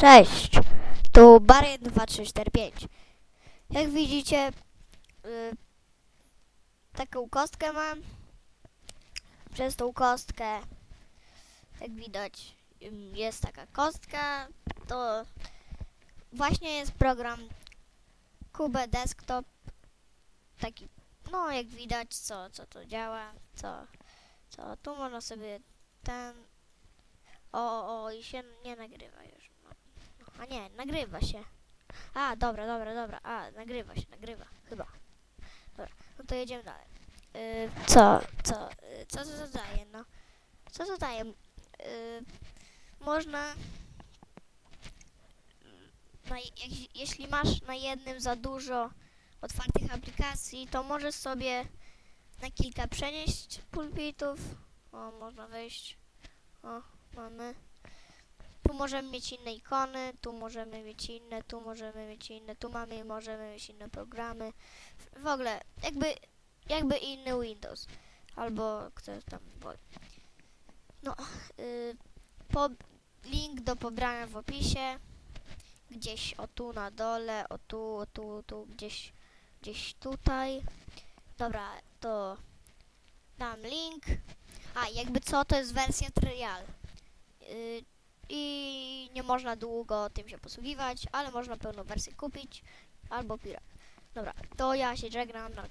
Cześć, tu Barry 2345. Jak widzicie, y, taką kostkę mam. Przez tą kostkę, jak widać, jest taka kostka. To właśnie jest program Cube Desktop. Taki, no jak widać, co, co to działa, co, co tu można sobie ten. O, o, o, i się nie nagrywa już. No. A nie, nagrywa się. A, dobra, dobra, dobra. A, nagrywa się, nagrywa. Chyba. Dobra, no to jedziemy dalej. Yy, co, co, yy, co to zadaje, no? Co to daje? Yy, można... Na, jak, jeśli masz na jednym za dużo otwartych aplikacji, to możesz sobie na kilka przenieść pulpitów. O, można wejść. O, mamy. Tu możemy mieć inne ikony, tu możemy mieć inne, tu możemy mieć inne, tu mamy możemy mieć inne programy. W- ogóle jakby, jakby inny Windows. Albo kto tam woli. No, y, po, link do pobrania w opisie. Gdzieś o tu na dole, o tu, o tu, o tu, gdzieś, gdzieś tutaj. Dobra, to dam link. A, jakby co, to jest wersja trial. Yy, I nie można długo tym się posługiwać, ale można pełną wersję kupić albo pirat. Dobra, to ja się żegnam na